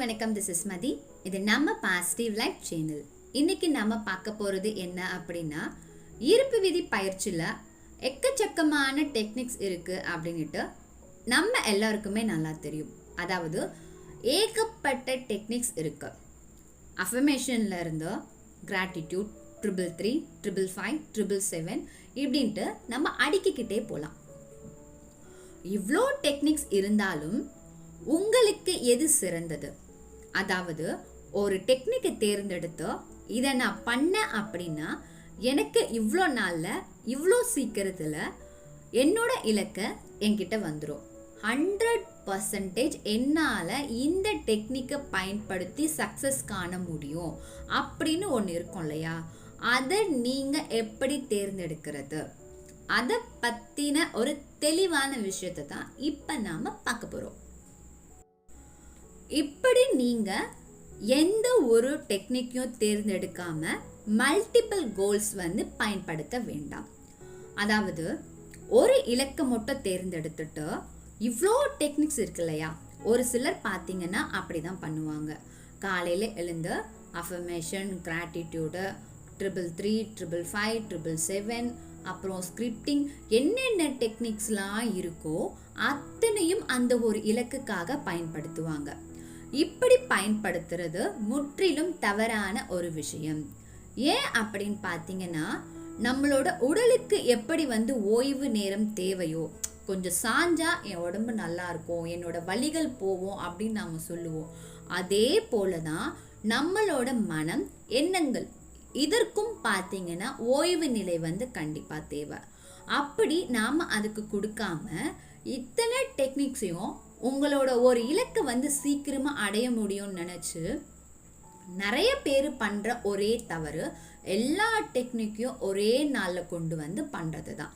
வணக்கம் this is மதி. இது நம்ம பாசிட்டிவ் லைஃப் சேனல் இன்னைக்கு நம்ம பார்க்க போகிறது என்ன அப்படின்னா ஈர்ப்பு விதி பயிற்சியில் எக்கச்சக்கமான டெக்னிக்ஸ் இருக்குது அப்படின்ட்டு நம்ம எல்லாருக்குமே நல்லா தெரியும். அதாவது ஏகப்பட்ட டெக்னிக்ஸ் இருக்கு. அஃபர்மேஷன்ல இருந்து gratitude triple three triple five triple seven இப்படின்ட்டு நம்ம அடுக்கிக்கிட்டே போகலாம் இவ்வளோ டெக்னிக்ஸ் இருந்தாலும் உங்களுக்கு எது சிறந்தது? அதாவது ஒரு டெக்னிக்கை தேர்ந்தெடுத்து இதை நான் பண்ணேன் அப்படின்னா எனக்கு இவ்வளோ நாளில் இவ்வளோ சீக்கிரத்தில் என்னோட இலக்கை என்கிட்ட வந்துடும் ஹண்ட்ரட் பர்சன்டேஜ் என்னால் இந்த டெக்னிக்கை பயன்படுத்தி சக்ஸஸ் காண முடியும் அப்படின்னு ஒன்று இருக்கும் இல்லையா? அதை நீங்கள் எப்படி தேர்ந்தெடுக்கிறது? அதை பற்றின ஒரு தெளிவான விஷயத்தை தான் இப்போ நாம் பார்க்க போகிறோம் இப்படி நீங்கள் எந்த ஒரு டெக்னிக்கையும் தேர்ந்தெடுக்காமல் மல்டிபிள் கோல்ஸ் வந்து பயன்படுத்த வேண்டாம். அதாவது ஒரு இலக்கை மட்டும் தேர்ந்தெடுத்துட்டு இவ்வளோ டெக்னிக்ஸ் இருக்கு இல்லையா? ஒரு சிலர் பார்த்தீங்கன்னா அப்படி தான் பண்ணுவாங்க. காலையில் எழுந்து affirmation gratitude triple three triple five triple seven அப்புறம் ஸ்கிரிப்டிங் என்னென்ன டெக்னிக்ஸ்லாம் இருக்கோ அத்தனையும் அந்த ஒரு இலக்குக்காக பயன்படுத்துவாங்க. இப்படி பயன்படுத்துறது முற்றிலும் தவறான ஒரு விஷயம். ஏன் அப்படின்னு பார்த்தீங்கன்னா நம்மளோட உடலுக்கு எப்படி வந்து ஓய்வு நேரம் தேவையோ கொஞ்சம் சாஞ்சா என் உடம்பு நல்லா இருக்கும் என்னோட வழிகள் போவோம் அப்படின்னு நாம் சொல்லுவோம். அதே போல தான் நம்மளோட மனம் எண்ணங்கள் இதற்கும் பார்த்தீங்கன்னா ஓய்வு நிலை வந்து கண்டிப்பாக தேவை. அப்படி நாம் அதுக்கு கொடுக்காம இத்தனை டெக்னிக்ஸையும் உங்களோட ஒரு இலக்கை வந்து சீக்கிரமாக அடைய முடியும்னு நினச்சி நிறைய பேர் பண்ணுற ஒரே தவறு எல்லா டெக்னிக்கையும் ஒரே நாளில் கொண்டு வந்து பண்ணுறது தான்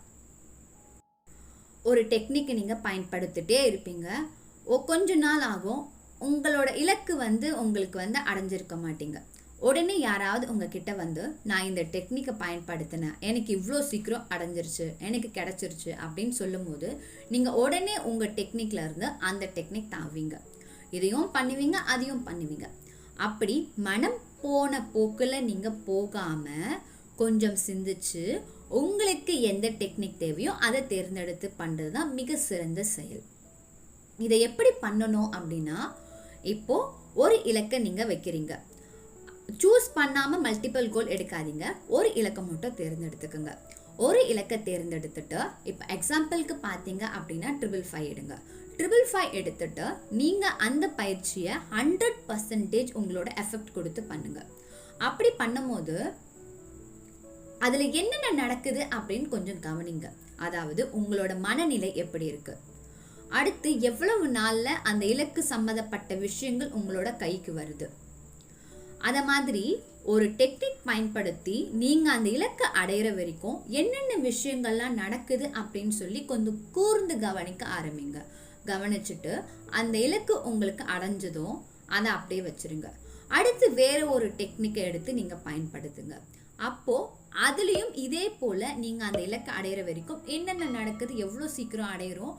ஒரு டெக்னிக்கை நீங்கள் பயன்படுத்திட்டே இருப்பீங்க. ஓ கொஞ்ச நாள் ஆகும். உங்களோட இலக்கு வந்து உங்களுக்கு வந்து அடைஞ்சிருக்க மாட்டீங்க. உடனே யாராவது உங்ககிட்ட வந்து நான் இந்த டெக்னிக்கை பயன்படுத்தினேன். எனக்கு இவ்வளோ சீக்கிரம் அடைஞ்சிருச்சு. எனக்கு கிடச்சிருச்சு. அப்படின்னு சொல்லும்போது நீங்கள் உடனே உங்கள் டெக்னிக்கில் இருந்து அந்த டெக்னிக் தாவீங்க இதையும் பண்ணுவீங்க அதையும் பண்ணுவீங்க. அப்படி மனம் போன போக்கில் நீங்கள் போகாமல் கொஞ்சம் சிந்திச்சு உங்களுக்கு எந்த டெக்னிக் தேவையோ அதை தேர்ந்தெடுத்து பண்ணுறது தான் மிக சிறந்த செயல். இதை எப்படி பண்ணணும் அப்படின்னா இப்போது ஒரு இலக்கை நீங்கள் வைக்கிறீங்க. சூஸ் பண்ணாமல் மல்டிபிள் கோல் எடுக்காதீங்க. ஒரு இலக்கம் மட்டும் தேர்ந்தெடுத்துக்கோங்க. ஒரு இலக்கை தேர்ந்தெடுத்துட்டு இப்போ எக்ஸாம்பிளுக்கு பார்த்தீங்க அப்படின்னா ட்ரிபிள் ஃபைவ் எடுங்க. ட்ரிபிள் ஃபைவ் எடுத்துட்டு நீங்கள் அந்த பயிற்சியை ஹண்ட்ரட் பர்சன்டேஜ் உங்களோட எஃபெக்ட் கொடுத்து பண்ணுங்க. அப்படி பண்ணும்போது அதில் என்னென்ன நடக்குது அப்படின்னு கொஞ்சம் கவனிங்க. அதாவது உங்களோட மனநிலை எப்படி இருக்கு? அடுத்து எவ்வளவு நாளில் அந்த இலக்கு சம்மந்தப்பட்ட விஷயங்கள் உங்களோட கைக்கு வருது? அதை மாதிரி ஒரு டெக்னிக் பயன்படுத்தி நீங்கள் அந்த இலக்கை அடையிற வரைக்கும் என்னென்ன விஷயங்கள்லாம் நடக்குது அப்படின்னு சொல்லி கொஞ்சம் கூர்ந்து கவனிக்க ஆரம்பிங்க. கவனிச்சுட்டு அந்த இலக்கு உங்களுக்கு அடைஞ்சதும் அதை அப்படியே வச்சிருங்க. அடுத்து வேறு ஒரு டெக்னிக்கை எடுத்து நீங்கள் பயன்படுத்துங்க. அப்போது அதுலேயும் இதே போல் நீங்கள் அந்த இலக்கை அடையிற வரைக்கும் என்னென்ன நடக்குது எவ்வளோ சீக்கிரம் அடையிறோம்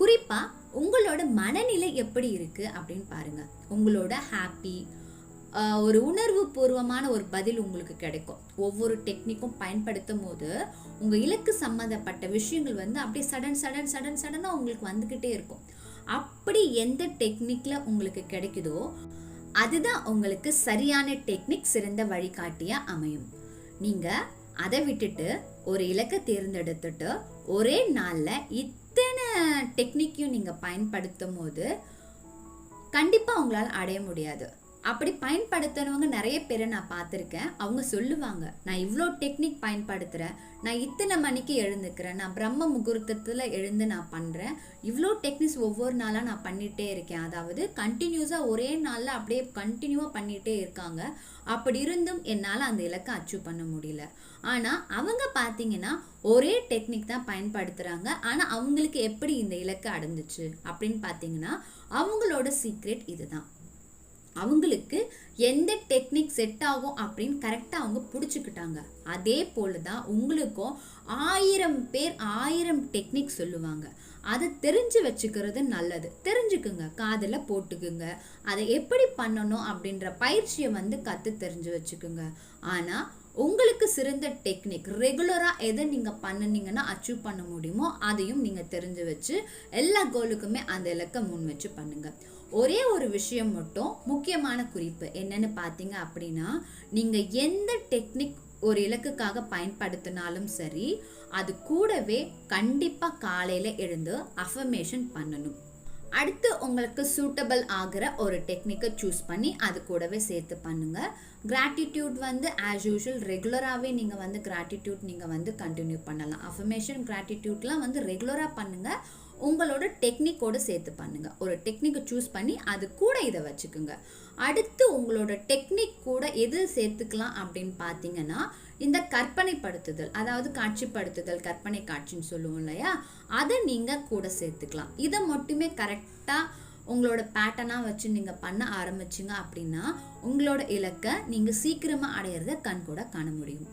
குறிப்பாக உங்களோட மனநிலை எப்படி இருக்குது அப்படின்னு பாருங்கள் உங்களோட ஹாப்பி ஒரு உணர்வு பூர்வமான ஒரு பதில் உங்களுக்கு கிடைக்கும். ஒவ்வொரு டெக்னிக்கும் பயன்படுத்தும் போது உங்கள் இலக்கு சம்மந்தப்பட்ட விஷயங்கள் வந்து அப்படியே சடன் சடன் சடன் சடனாக உங்களுக்கு வந்துக்கிட்டே இருக்கும். அப்படி எந்த டெக்னிக்கில் உங்களுக்கு கிடைக்குதோ அதுதான் உங்களுக்கு சரியான டெக்னிக் சிறந்த வழிகாட்டியாக அமையும். நீங்கள் அதை விட்டுட்டு ஒரு இலக்கை தேர்ந்தெடுத்துட்டு ஒரே நாளில் இத்தனை டெக்னிக்கையும் நீங்கள் பயன்படுத்தும் போது கண்டிப்பாக உங்களால் அடைய முடியாது. அப்படி பயன்படுத்துறவங்க நிறைய பேரை நான் பார்த்துருக்கேன். அவங்க சொல்லுவாங்க நான் இவ்வளோ டெக்னிக் பயன்படுத்துகிறேன் நான் இத்தனை மணிக்கு எழுந்துக்கிறேன். நான் பிரம்ம முகூர்த்தத்தில் எழுந்து நான் பண்ணுறேன் இவ்வளோ டெக்னிக்ஸ் ஒவ்வொரு நாளாக நான் பண்ணிகிட்டே இருக்கேன். அதாவது கண்டினியூஸாக ஒரே நாளில் அப்படியே கண்டினியூவாக பண்ணிகிட்டே இருக்காங்க. அப்படி இருந்தும் என்னால் அந்த இலக்கை அச்சீவ் பண்ண முடியல. ஆனால் அவங்க பார்த்தீங்கன்னா ஒரே டெக்னிக் தான் பயன்படுத்துகிறாங்க ஆனால் அவங்களுக்கு எப்படி இந்த இலக்கு அடைஞ்சிச்சு அப்படின்னு பார்த்தீங்கன்னா அவங்களோட சீக்ரெட் இதுதான். அவங்களுக்கு எந்த டெக்னிக் செட் ஆகும் அப்படின்னு கரெக்டாக அவங்க பிடிச்சிக்கிட்டாங்க. அதே போல தான் உங்களுக்கும் ஆயிரம் பேர் ஆயிரம் டெக்னிக் சொல்லுவாங்க. அதை தெரிஞ்சு வச்சுக்கிறது நல்லது. தெரிஞ்சுக்குங்க. காதில் போட்டுக்குங்க. அதை எப்படி பண்ணணும் அப்படின்ற பயிற்சியை வந்து கற்று தெரிஞ்சு வச்சுக்குங்க. ஆனால் உங்களுக்கு சிறந்த டெக்னிக் ரெகுலராக எதை நீங்கள் பண்ணினீங்கன்னா அச்சீவ் பண்ண முடியுமோ அதையும் நீங்கள் தெரிஞ்சு வச்சு எல்லா கோலுக்குமே அந்த இலக்கை முன் வச்சு பண்ணுங்கள் ஒரே ஒரு விஷயம் மட்டும் முக்கியமான குறிப்பு என்னன்னு பார்த்தீங்க அப்படின்னா நீங்கள் எந்த டெக்னிக் ஒரு இலக்குக்காக பயன்படுத்தினாலும் சரி அது கூடவே கண்டிப்பாக காலையில் எழுந்து அஃபர்மேஷன் பண்ணணும். அடுத்து உங்களுக்கு சூட்டபிள் ஆகிற ஒரு டெக்னிக்கை சூஸ் பண்ணி அது கூடவே சேர்த்து பண்ணுங்க. கிராட்டிடியூட் வந்து ஆஸ் யூஷுவல் ரெகுலராகவே நீங்கள் வந்து கிராட்டிடியூட் நீங்கள் வந்து கண்டினியூ பண்ணலாம். அஃபர்மேஷன் கிராட்டிடியூட்லாம் வந்து ரெகுலராக பண்ணுங்க. உங்களோட டெக்னிக்கோடு சேர்த்து பண்ணுங்க. ஒரு டெக்னிக்கை சூஸ் பண்ணி அது கூட இதை வச்சுக்குங்க. அடுத்து உங்களோட டெக்னிக் கூட எது சேர்த்துக்கலாம் அப்படின்னு பார்த்தீங்கன்னா இந்த கற்பனைப்படுத்துதல் அதாவது காட்சிப்படுத்துதல் கற்பனை காட்சின்னு சொல்லுவோம் இல்லையா? அதை நீங்கள் கூட சேர்த்துக்கலாம். இதை மட்டுமே கரெக்டாக உங்களோட பேட்டர்னாக வச்சு நீங்கள் பண்ண ஆரம்பிச்சிங்க அப்படின்னா உங்களோட இலக்கை நீங்கள் சீக்கிரமாக அடையிறத கண் கூட காண முடியும்.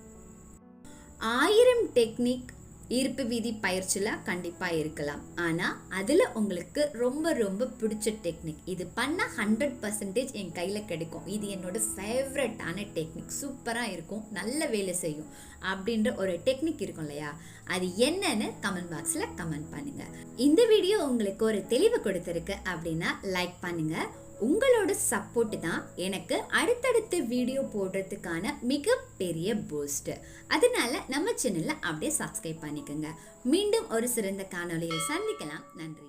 ஆயிரம் டெக்னிக் ஈர்ப்பு விதி பயிற்சியில் கண்டிப்பாக இருக்கலாம். ஆனால் அதில் உங்களுக்கு ரொம்ப ரொம்ப பிடிச்ச டெக்னிக் இது பண்ணால் ஹண்ட்ரட் பர்சன்டேஜ் என் கையில் கிடைக்கும். இது என்னோட ஃபேவரட்டான டெக்னிக் சூப்பராக இருக்கும். நல்ல வேலை செய்யும். அப்படின்ற ஒரு டெக்னிக் இருக்கும் இல்லையா? அது என்னன்னு கமெண்ட் பாக்ஸில் கமெண்ட் பண்ணுங்கள் இந்த வீடியோ உங்களுக்கு ஒரு தெளிவு கொடுத்துருக்கு அப்படின்னா லைக் பண்ணுங்கள் உங்களோட சப்போர்ட் தான் எனக்கு அடுத்தடுத்த வீடியோ போடுறதுக்கான மிகப்பெரிய பூஸ்ட் அதனால நம்ம சேனலில் அப்படியே சப்ஸ்கிரைப் பண்ணிக்கோங்க. மீண்டும் ஒரு சிறந்த காணொளியில் சந்திக்கலாம். நன்றி.